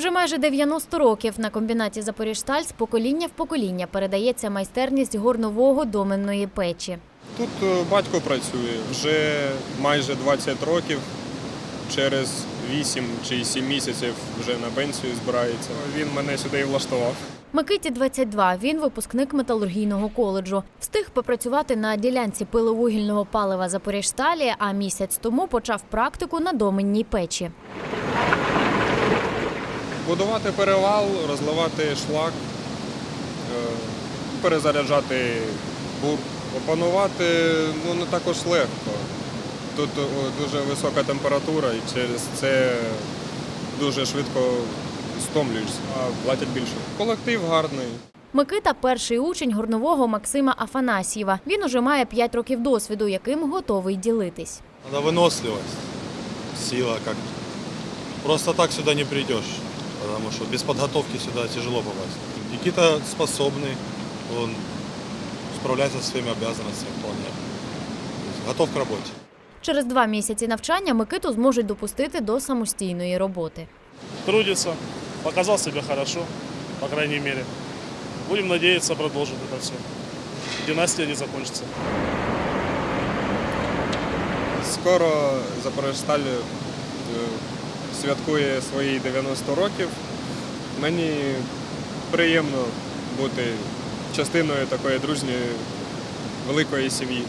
Вже майже 90 років на комбінаті Запоріжсталь з покоління в покоління передається майстерність горнового доменної печі. Тут е, батько працює вже майже 20 років. Через 8 чи 7 місяців вже на пенсію збирається. Він мене сюди і влаштував. Микиті 22, він випускник металургійного коледжу. Встиг попрацювати на ділянці пиловугільного палива Запоріжсталі, а місяць тому почав практику на доменній печі. Будувати перевал, розливати шлак, е, перезаряджати бур. Опанувати ну, не також легко. Тут дуже висока температура і через це дуже швидко стомлюєшся, а платять більше. Колектив гарний. Микита перший учень горнового Максима Афанасьєва. Він уже має 5 років досвіду, яким готовий ділитись. Надо выносливость, сила как. Просто так сюда не придешь, потому что без подготовки сюда тяжело попасть. Никита способный, он справляется со своими обязанностями вполне. Готов к работе. Через два місяці навчання Микиту зможуть допустити до самостійної роботи. трудится, показал себя хорошо, по крайней мере. Будем надеяться, продолжит это все. Династия не закончится. Скоро Запоріжсталь е, святкує свої 90 років. Мені приємно бути частиною такої дружньої великої сім'ї.